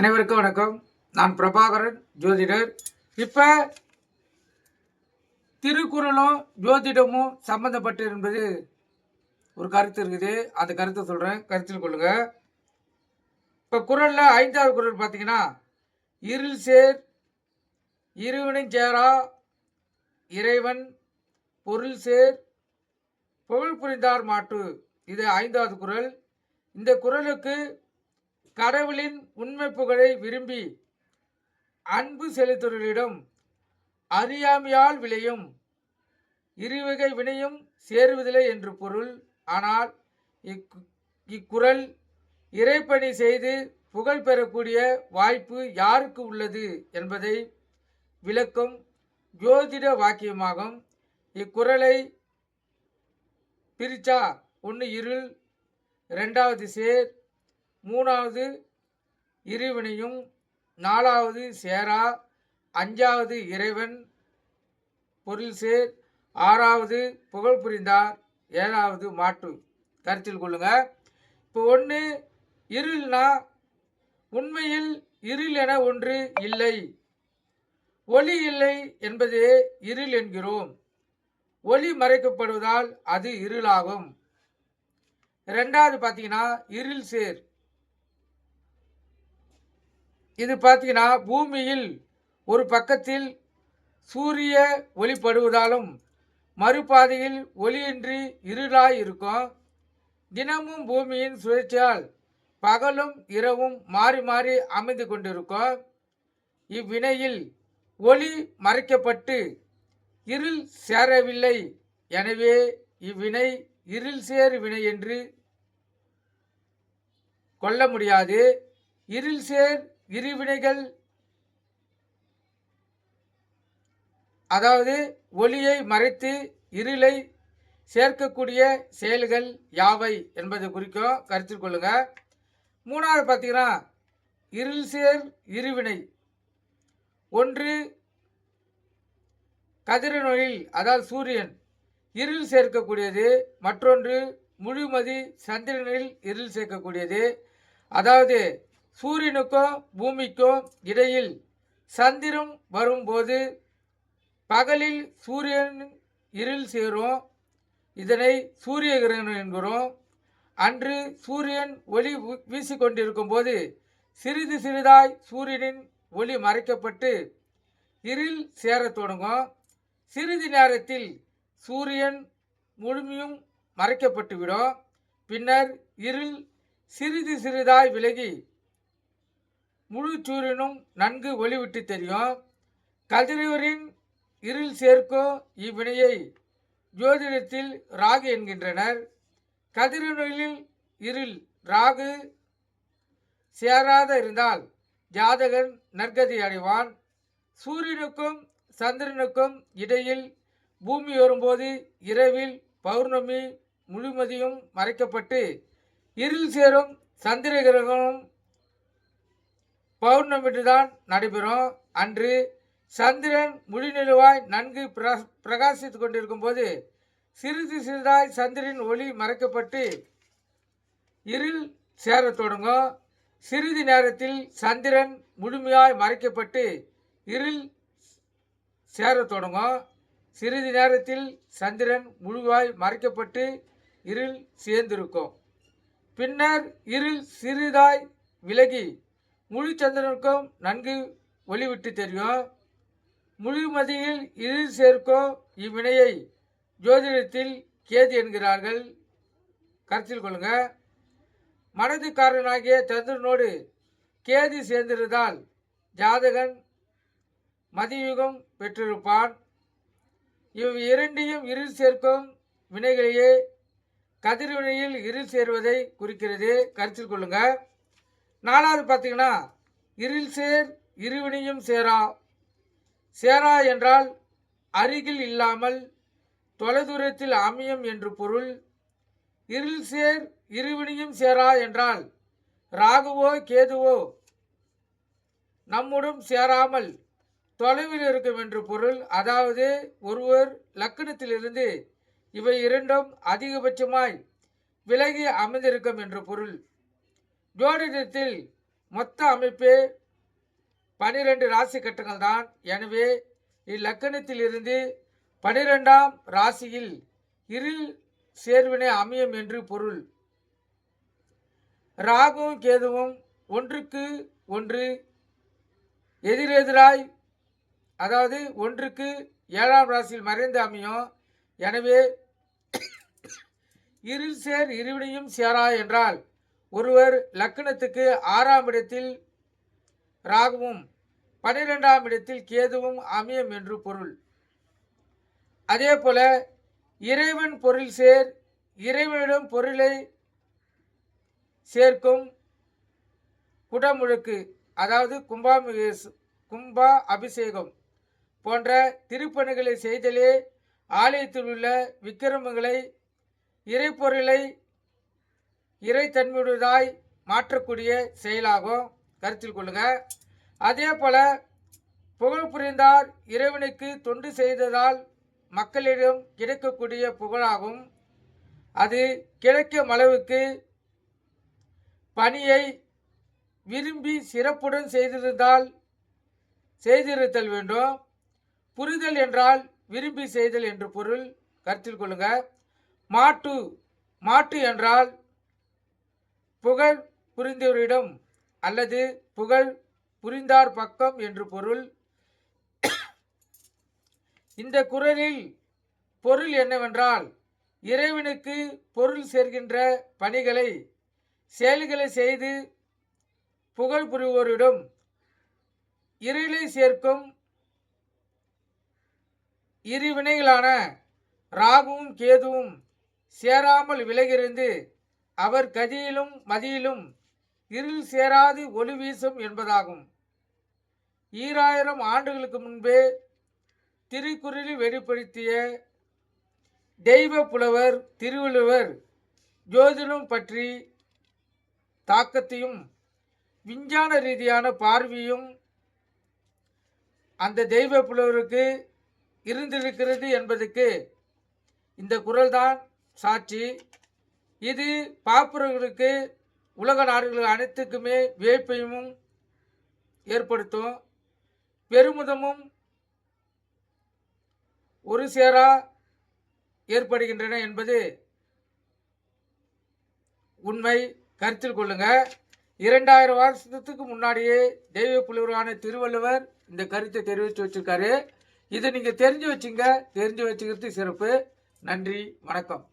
அனைவருக்கும் வணக்கம். நான் பிரபாகரன் ஜோதிடர். இப்போ திருக்குறளும் ஜோதிடமும் சம்பந்தப்பட்டு என்பது ஒரு கருத்து இருக்குது. அந்த கருத்தை சொல்கிறேன் கருத்தில் கொள்ளுங்க. இப்போ குறளில் ஐந்தாவது குறள் பார்த்தீங்கன்னா இருள் சேர் இருவனும் சேரா இறைவன் பொருள் சேர் புகழ் புரிந்தார் மாட்டு இது ஐந்தாவது குறள். இந்த குறளுக்கு கடவுளின் உண்மை புகழை விரும்பி அன்பு செலுத்துவர்களிடம் அறியாமையால் விளையும் இருவகை வினையும் சேருவதில்லை என்று பொருள். ஆனால் இக்கு- இக்குரல் இறைப்பணி செய்து புகழ் பெறக்கூடிய வாய்ப்பு யாருக்கு உள்ளது என்பதை விளக்கும் ஜோதிட வாக்கியமாகும். இக்குரலை பிரிச்சா ஒன்று இருள் ரெண்டாவது சேர் மூணாவது இருவினையும் நாலாவது சேரா அஞ்சாவது இறைவன் பொருள் சேர் ஆறாவது புகழ் புரிந்தார் ஏழாவது மாட்டு. கருத்தில் கொள்ளுங்க. இப்போ ஒன்று இருள்னா உண்மையில் இருள் என ஒன்று இல்லை. ஒளி இல்லை என்பதே இருள் என்கிறோம். ஒளி மறைக்கப்படுவதால் அது இருளாகும். ரெண்டாவது பார்த்தீங்கன்னா இருள் சேர் இது பார்த்தீங்கன்னா பூமியில் ஒரு பக்கத்தில் சூரிய ஒளிப்படுவதாலும் மறுபாதையில் ஒளியின்றி இருளாய் இருக்கும் தினமும் பூமியின் சுழற்சியால் பகலும் இரவும் மாறி மாறி அமைந்து கொண்டிருக்கும். இவ்வினையில் ஒளி மறைக்கப்பட்டு இருள் சேரவில்லை. எனவே இவ்வினை இருள் சேர் வினை என்று கொள்ள முடியாது. இருள் சேர் இருவினைகள் அதாவது ஒளியை மறைத்து இருளை சேர்க்கக்கூடிய செயல்கள் யாவை என்பதை குறிக்கும் கருத்தில் கொள்ளுங்க. மூணாவது பார்த்தீங்கன்னா இருள் சேர் இருவினை. ஒன்று கதிரநொழில் அதாவது சூரியன் இருள் சேர்க்கக்கூடியது. மற்றொன்று முழுமதி சந்திரனில் இருள் சேர்க்கக்கூடியது. அதாவது சூரியனுக்கோ பூமிக்கோ இடையில் சந்திரன் வரும்போது பகலில் சூரியன் இருள் சேரும். இதனை சூரிய கிரகணம் என்கிறோம். அன்று சூரியன் ஒளி வீ- வீசிக்கொண்டிருக்கும் போது சிறிது சிறிதாய் சூரியனின் ஒளி மறைக்கப்பட்டு இருள் சேரத் தொடங்கும். சிறிது நேரத்தில் சூரியன் முழுமையும் மறைக்கப்பட்டுவிடும். பின்னர் இருள் சிறிது சிறிதாய் விலகி முழு சூரியனும் நன்கு ஒளிவிட்டு தெரியும். கதிரவரின் இருள் சேர்க்கோ இவ்வினையை? ஜோதிடத்தில் ராகு என்கின்றனர். கதிரவனில் இருள் ராகு சேராத இருந்தால் ஜாதகன் நற்கதி அடைவான். சூரியனுக்கும் சந்திரனுக்கும் இடையில் பூமி வரும்போது இரவில் பௌர்ணமி முழுமதியும் மறைக்கப்பட்டு இருள் சேரும் சந்திர கிரகணம் பௌர்ணமிட்டு தான் நடைபெறும். அன்று சந்திரன் முழுநிலவாய் நன்கு பிரகாசித்து பிரகாசித்துக் கொண்டிருக்கும் போது சிறிது சிறிதாய் சந்திரன் ஒளி மறைக்கப்பட்டு இருள் சேரத் தொடங்கும். சிறிது நேரத்தில் சந்திரன் முழுமையாய் மறைக்கப்பட்டு இருள் சேரத் தொடங்கும். சிறிது நேரத்தில் சந்திரன் முழுவாய் மறைக்கப்பட்டு இருள் சேர்ந்திருக்கும். பின்னர் இருள் சிறிதாய் விலகி முழு சந்திரனுக்கும் நன்கு ஒளிவிட்டு தெரியும்? முழுமதியில் இரு சேர்க்கும் இவ்வினையை ஜோதிடத்தில் கேது என்கிறார்கள். கருத்தில் கொள்ளுங்க. மனதுக்காரனாகிய சந்திரனோடு கேது சேர்ந்திருந்தால் ஜாதகன் மதியுகம் பெற்றிருப்பான். இவ் இரண்டையும் இரு சேர்க்கும் வினைகளையே கதிர்வினையில் இரு சேர்வதை குறிக்கிறது. கருத்தில் கொள்ளுங்கள் நாலாவது பார்த்தீங்கன்னா இருள் சேர் இருவினையும் சேரா. சேரா என்றால் அருகில் இல்லாமல் தொலைதூரத்தில் அமையும் என்று பொருள். இருள் சேர் இருவினையும் சேரா என்றால் ராகுவோ கேதுவோ நம்முடன் சேராமல் தொலைவில் இருக்கும் என்று பொருள். அதாவது ஒருவர் லக்கணத்திலிருந்து இவை இரண்டும் அதிகபட்சமாய் விலகி அமைந்திருக்கும் என்று பொருள். ஜோதிடத்தில் மொத்த அமைப்பே பனிரெண்டு ராசி கட்டங்கள் தான் எனவே இலக்கணத்தில் இருந்து பனிரெண்டாம் ராசியில் இருள் சேர்வினை அமையும் என்று பொருள். ராகுவும் கேதுவும் ஒன்றுக்கு ஒன்று எதிரெதிராய் அதாவது ஒன்றுக்கு ஏழாம் ராசியில் மறைந்து அமையும். எனவே இருள் சேர் இருவினையும் சேரா என்றால் ஒருவர் லக்கணத்துக்கு ஆறாம் இடத்தில் ராகுவும் பனிரெண்டாம் இடத்தில் கேதுவும் அமையும் என்று பொருள். அதே போல இறைவன் பொருள் சேர் இறைவனிடம் பொருளை சேர்க்கும் குடமுழுக்கு அதாவது கும்பாமி கும்பா அபிஷேகம் போன்ற திருப்பணிகளை செய்தலே ஆலயத்தில் உள்ள விக்கிரமங்களை இறைப்பொருளை இறைத்தன்மையுடையதாய் மாற்றக்கூடிய செயலாகும். கருத்தில் கொள்ளுங்க. அதே போல புகழ் புரிந்தார் இறைவனுக்கு தொண்டு செய்ததால் மக்களிடம் கிடைக்கக்கூடிய புகழாகும். அது கிடைக்கும் அளவுக்கு பணியை விரும்பி சிறப்புடன் செய்திருந்தால் செய்திருத்தல் வேண்டும். புரிதல் என்றால் விரும்பி செய்தல் என்று பொருள். கருத்தில் கொள்ளுங்க. மாட்டு மாட்டு என்றால் புகழ் புரிந்தவரிடம் அல்லது புகழ் புரிந்தார் பக்கம் என்று பொருள். இந்த குரலில் பொருள் என்னவென்றால் இறைவனுக்கு பொருள் சேர்க்கின்ற பணிகளை செயல்களை செய்து புகழ் புரிவோரிடம் இருளை சேர்க்கும் இரு வினைகளான ராகுவும் கேதுவும் சேராமல் விலகிருந்து அவர் கதியிலும் மதியிலும் இருள் சேராது ஒளி வீசும் என்பதாகும். ஈராயிரம் ஆண்டுகளுக்கு முன்பே திருக்குறளில் வெளிப்படுத்திய தெய்வ புலவர் திருவள்ளுவர் ஜோதிடம் பற்றி தாக்கத்தையும் விஞ்ஞான ரீதியான பார்வையும் அந்த தெய்வ புலவருக்கு இருந்திருக்கிறது என்பதற்கு இந்த குரல்தான் சாட்சி. இது பார்ப்பவர்களுக்கு உலக நாடுகள் அனைத்துக்குமே வியப்பையும் ஏற்படுத்தும். பெருமிதமும் ஒரு சேரா ஏற்படுகின்றன என்பது உண்மை. கருத்தில் கொள்ளுங்க. இரண்டாயிரம் வருஷத்துக்கு முன்னாடியே தெய்வ புலவரான திருவள்ளுவர் இந்த கருத்தை தெரிவித்து வச்சிருக்காரு. இதை நீங்கள் தெரிஞ்சு வச்சுங்க. தெரிஞ்சு வச்சுக்கிறது சிறப்பு. நன்றி. வணக்கம்.